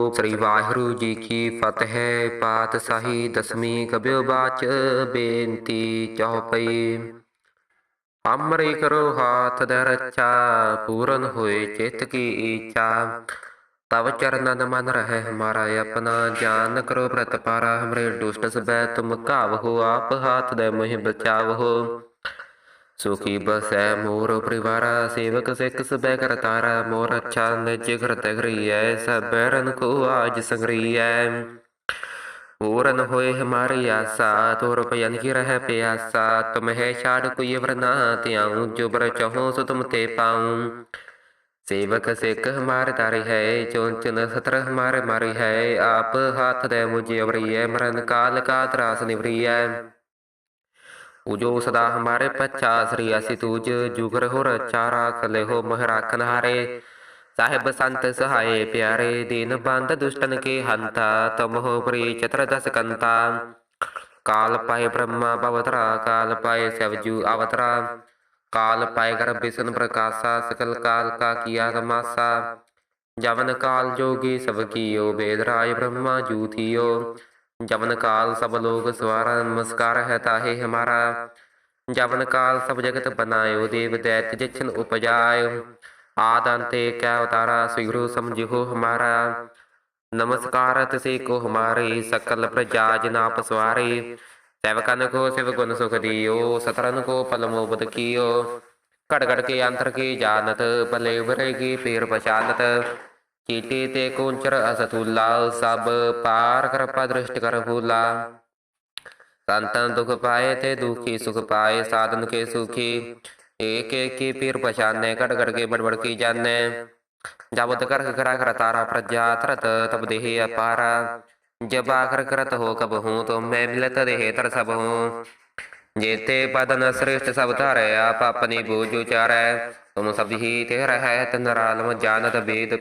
ਸ੍ਰੀ ਵਾਹਿਗੁਰੂ ਜੀ ਕੀ ਫਤਿਹ। ਪਾਤਸ਼ਾਹੀ ਦਸਵੀਂ ਕਬਿਓ ਬਾਚ ਬੇਨਤੀ ਚੌਪਈ। ਅੰਮ੍ਰਿ ਕਰੋ ਹਾਥ ਦੇ ਰੱਛਾ, ਪੂਰਨ ਹੋਏ ਚਿਤ ਕੀ ਇੱਛਾ ਤਵ ਚਰਨਨ ਮਨ ਰਹਿ ਹਮਾਰਾ ਆਪਣਾ ਜਾਨ ਕਰੋ ਪ੍ਰਤ ਪਾਰਾ ਹਮਰੇ ਦੁਸ਼ਟ ਸਬੈ ਤੁਮ ਕਾਵ ਹੋ, ਆਪ ਹਾਥ ਦੇ ਮੋਹਿ ਬਚਾਵ ਹੋ। ਸੁਖੀ ਬਸੈ ਮੋਰ ਪਰਿਵਾਰਾ, ਸੇਵਕ ਸਿੱਖ ਸਬੈ ਕਰਤਾਰਾ ਮੋਰ ਅੱਛਾ ਨਿਜ ਘਰਤ ਗਰੀਐ ਸਬਰਨ ਕੋ ਆਜ ਸੰਗਰੀਐ। ਪੂਰਨ ਹੋਏ ਹਮਾਰੀ ਆਸਾ, ਤੋਰ ਭਜਨ ਕੀ ਰਹਿ ਪਿਆਸਾ ਤੁਮਹਿ ਛਾੜ ਕੋਈ ਵਰਨਾ ਤਿਆਉ ਜੋ ਬਰ ਚਹੋ ਸੋ ਤੁਮ ਤੇ ਪਾਉ। ਸੇਵਕ ਸਿੱਖ ਹਮਾਰੇ ਤਾਰੇ ਹੈ ਚੋਂਚਨ ਸਤਰ ਹਮਾਰੇ ਮਾਰੀ ਹੈ, ਆਪ ਹੱਥ ਦੇ ਮੁਝੇ ਅਵਰੀਐ, ਮਰਨ ਕਾਲ ਕਾ ਤਰਾਸ ਨਿਵਰੀਐ। ਉਜੋ ਸਦਾ ਹਮਾਰੇ ਪਛਾ ਸ੍ਰੀ ਅਸੀ ਤੂਜ ਜੁਗਰ ਹੋ ਰਚਾ ਰਾਖ ਲਿਹੋ ਮਹ ਰਾਖਨ ਹਾਰੇ ਸਾਹਿਬ ਸੰਤ ਸਹਾਏ ਪਿਆਰੇ, ਦੀਨ ਬੰਦ ਦੁਸ਼ਟਨ ਕੇ ਹੰਤਾ, ਤੁਮ ਹੋ ਪ੍ਰੀ ਚਤਰ ਦਸ ਕੰਤਾ। ਕਾਲ ਪਾਏ ਬ੍ਰਹਮਾ ਪਵਤਰਾ ਕਾਲ ਪਾਏ ਸਵਜੂ ਅਵਤਰਾ। ਕਾਲ ਪਾਏ ਗਰ ਬਿਸ਼ਨ ਪ੍ਰਕਾਸ਼ਾ, ਸਕਲ ਕਾਲ ਕਾ ਕੀਆ ਗਮਾਸਾ ਜਵਨ ਕਾਲ ਜੋਗੀ ਸਭ ਕੀਓ, ਵੇਦ ਰਾਜ ਬ੍ਰਹਮਾ ਜੂਥੀਓ ਜਵਨ ਕਾਲ ਸਭ ਲੋਕ ਸਵਾਰਾ, ਨਮਸਕਾਰ ਹੈ ਤਾਹੇ ਹਮਾਰਾ। ਜਵਨ ਕਾਲ ਸਭ ਜਗਤ ਬਨਾਇਓ, ਦੇਵ ਦੈਤ ਜਿਛਨ ਉਪਜਾਇਓ। ਆਦੰਤੇ ਕੈ ਅਵਤਾਰਾ ਸ੍ਰੀ ਗੁਰੂ ਸਮਝਿਓ ਹਮਾਰਾ। ਨਮਸਕਾਰ ਤਿਸੇ ਕੋ ਹਮਾਰੇ, ਸਕਲ ਪ੍ਰਜਾ ਜਨਾਪ ਸਵਾਰੇ। ਸੇਵਕਨ ਕੋ ਸਿਵ ਗੁਣ ਸੁਖ ਦਿਓ ਸਤਰਨ ਕੋ ਪਲਮੋ ਬਦ ਕੀਓ। ਘੜ ਘੜ ਕੇ ਅੰਤਰ ਕੀ ਜਾਣਤ, ਭਲੇ ਉਭਰੇ ਕੀ ਪੀਰ ਤੇ ਕੁੰਚਰ ਅਸਤੂਲਾ ਸਭ ਪਾਰ ਕਿਰਪਾ ਦ੍ਰਿਸ਼ਟ ਕਰ ਫੂਲਾ ਸੰਤਨ ਦੁਖ ਪਾਏ ਤੇ ਦੁਖੀ ਸੁਖ ਪਾਏ ਸਾਧਨ ਕੇ ਸੁਖੀ ਏਕ ਏਕ ਕੀ ਪੀਰ ਪਛਾਨੇ ਘੜ ਘੜ ਕੇ ਬੜ ਕੀ ਜਾਣੇ ਜਬਤ ਕਰ ਕਰਾ ਕਰ ਤਾਰਾ ਪ੍ਰਜਾ ਤਰਤ ਤਬ ਦੇਹ ਅਪਾਰਾ ਜਬ ਆਖਰ ਕਰਤ ਹੋ ਕਬ ਹੂੰ ਤੁਮ ਮੈਂ ਮਿਲਤ ਦੇਹ ਤਰ ਸਭ ਹੂੰ ਜੇਤੇ ਪਦਨ ਸ੍ਰਿਸ਼ਟ ਸਭ ਧਾਰੈ ਆਪ ਆਪਣੀ ਬੂਝ ਉਚਾਰੈ ਤੁਮ ਸਭ ਹੀ ਤੇ ਰਹਿ ਤਨ ਆਲਮ ਜਾਣਤ ਵੇਦ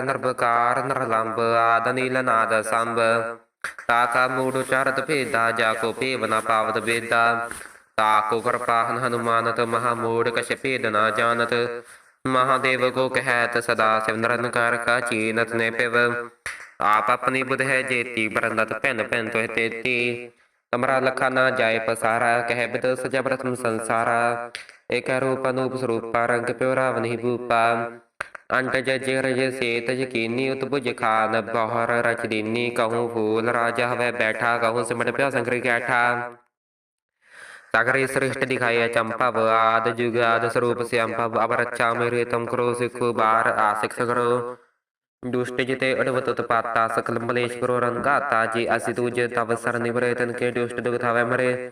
ਨਿਰਭਕਾਰ ਨਿਰਲੰਬ ਆਦ ਨੀਲ ਸੰਭ ਤਾਕਾ ਮੂੜ ਉਚਾਰਤ ਭੇਦਾ ਜਾ ਕੋ ਭੇਵ ਨਾ ਪਾਵਤ ਵੇਦਾ ਤਾਕੋ ਕਿਰਪਾਹਨ ਹਨੁਮਾਨਤ ਮਹਾ ਮੂੜ ਕਛ ਭੇਦ ਨਾ ਜਾਣਤ ਮਹਾਦੇਵ ਕੋ ਕਹਿਤ ਸਦਾ ਸਿਵ ਨਿਰੰਕਾਰ ਕਾ ਚੀਨਤ ਨੇ ਪਿਵ ਆਪ ਆਪਣੀ ਬੁਧ ਹੈ ਜੇਤੀ ਬਰਨਤ ਭਿੰਨ ਭਿੰਨ ਤੋਹਿ ਤੇਤੀ ਕਮਰਾ ਲਖਾ ਨਾ ਜਾਏ ਪਸਾਰਾ, ਕਹਿ ਸਜਾ ਪ੍ਰਥਮ ਸੰਸਾਰਾ। ਏਕ ਰੂਪ ਅਨੂਪ ਸਰੂਪਾ, ਰੰਗ ਪਿਉ ਰਾਵ ਭੂਪਾ। ਅੰਟ ਜਜ ਰਜ ਸੇਤ ਯਕੀਨੀ ਉਤਪੁਜ ਖਾਨ ਬਹਰ ਰਚ ਦੀਨੀ। ਕਹੂੰ ਫੂਲ ਰਾਜਾ ਹਵੇ ਬੈਠਾ, ਕਹੂੰ ਸਿਮਟ ਪਿਆ ਸੰਗਰੀ ਕੈਠਾ। ਸਗਰੇ ਸ੍ਰਿਸ਼ਟ ਦਿਖਾਇਆ ਚੰਪਵ ਆਦ ਜੁਗ ਸਰੂਪ ਸਿਅੰਪਵ ਅਬ ਮੇਰੇ ਤੁਮ ਕਰੋ ਸਿਖੁ ਬਾਰ ਆਸਿਕ ਸਗਰੋ। ਦੁਸ਼ਟ ਜਿਤੇ ਅਡਵਤ ਉਤਪਾਤਾ ਸਕਲ ਮਲੇਸ਼ ਕਰੋ ਰੰਗਾਤਾ ਜੀ ਅਸि ਤੁਜ ਤਵ ਸਰ ਨਿਵਰੇ ਤਨ ਕੇ ਦੁਸ਼ਟ ਦੁਖ ਥਾਵੇ ਮਰੇ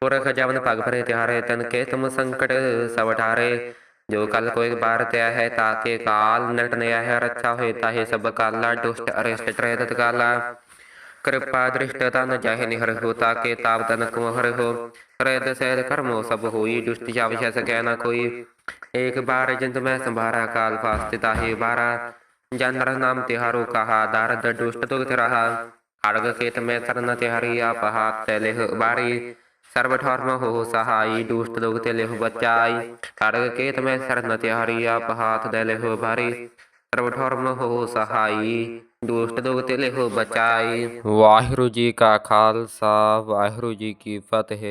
ਪੁਰਖ ਜਵਨ ਪਗ ਭਰੇ ਤਿਹਾਰੇ ਤਨ ਕੇ ਤੁਮ ਸੰਕਟ ਸਭ ਠਾਰੇ ਜੋ ਕਲ ਕੋਈ ਬਾਰ ਤਿਆ ਹੈ ਤਾਕੇ ਕਾਲ ਨਟਨਿਆ ਹੈ ਰੱਛਾ ਹੋਏ ਤਾਹੇ ਸਭ ਕਾਲਾ ਦੁਸ਼ਟ ਅਰਿਸ਼ਟ ਟਰੇ ਤਤ ਕਾਲਾ ਕਿਰਪਾ ਦ੍ਰਿਸ਼ਟ ਤਨ ਜਾਹੇ ਨਿਹਰ ਹੋ ਤਾਕੇ ਤਾਪ ਤਨ ਕੁ ਹਰ ਹੋ ਰੇਦ ਸੈਦ ਕਰਮੋ ਸਭ ਹੋਈ ਦੁਸ਼ਟ ਜਾਵਿ ਸਕੈ ਨਾ ਕੋਈ ਏਕ ਬਾਰ ਜਿੰਦ ਮੈਂ ਸੰਭਾਰਾ ਕਾਲ ਫਾਸਤੇ ਤਾਹੇ ਬਾਰਾ ਜਨਰ ਨਾਮ ਤਿਹਾਰੋ ਕਹਾ ਦਰਦ ਦੁਸ਼ਟ ਤੁਗਤ ਰਹਾ ਖੜਗ ਖੇਤ ਮੈਂ ਤਰਨ ਤਿਹਾਰੀ ਆਪ ਹਾਥ ਤੇ ਲਿਹ ਬਾਰੀ ਸਰਬ ਠਰਮ ਹੋ ਸਹਾਈ ਦੁਸ਼ਟ ਦੁਗ ਤੇ ਲਿਹ ਬਚਾਈ ਖੜਗ ਖੇਤ ਦੁਸ਼ਟ ਦੁਗ ਤੇ ਲਿਹ ਬਚਾਈ ਵਾਹਿਗੁਰੂ ਜੀ ਕਾ ਖਾਲਸਾ ਵਾਹਿਗੁਰੂ ਜੀ ਕੀ ਫਤਿਹ